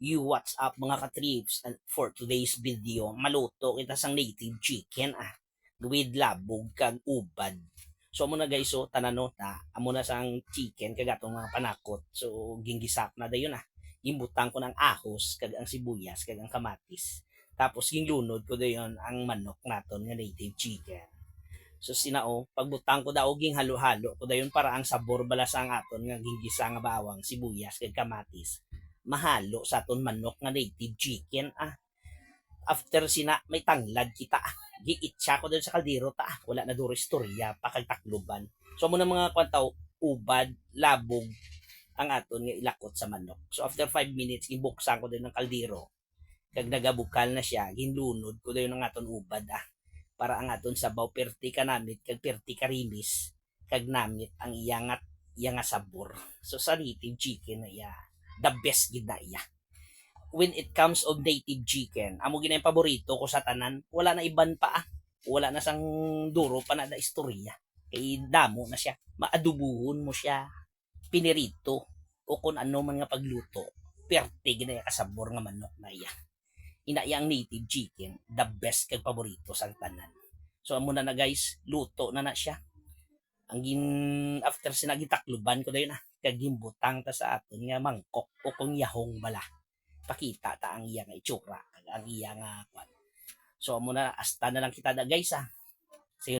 You what's up mga katrips and for today's video maluto kita sang native chicken ah with labog kag ubad so amo na guys so tanano ta amo na sang chicken kag atong mga panakot. So ginggisak na dayon ah. Gimbutang ko ng ahos kag ang sibuyas kag ang kamatis. Tapos ginglunod ko dayon ang manok naton nga native chicken. So sinao, pagbutang ko daw ging halo-halo ko dayon para ang sabor bala sa ang aton nga ginggisa nga bawang, sibuyas kag kamatis. Mahalo sa aton manok nga native chicken ah. After sina may tanglad kita ah. Giitsa ko doon sa kaldero ta ah. Wala na duro istorya pa. So mo na mga kwantaw ubad, labog ang aton nga ilakot sa manok. So after 5 minutes gibuksan ko din ng kaldero. Kag nagabukal na siya, ginlunod ko dayon ang aton ubad ah para ang aton sabaw perti ka namit kag perti ka rimis kag namit ang iyangat iya nga sabor so sa native chicken na iya the best gid na iya when it comes of native chicken amo gina yung paborito ko sa tanan wala na iban pa ah. Wala na sang duro pa na da istorya. Kay damo na siya. Maadubuhon mo siya pinirito o kung ano man nga pagluto. Perti gid na iya kasabor nga manok na iya. Ina yang native chicken, the best kag paborito sa tanan. So amo na na guys, luto na na siya. Ang gin after sinagitakluban ko dayon na kag gimbutang ta sa aton nga mangkok o kung yahong bala. Pakita ta ang iya nga itsura ang iya nga kwan. So amo na hasta na lang kita da guys ah.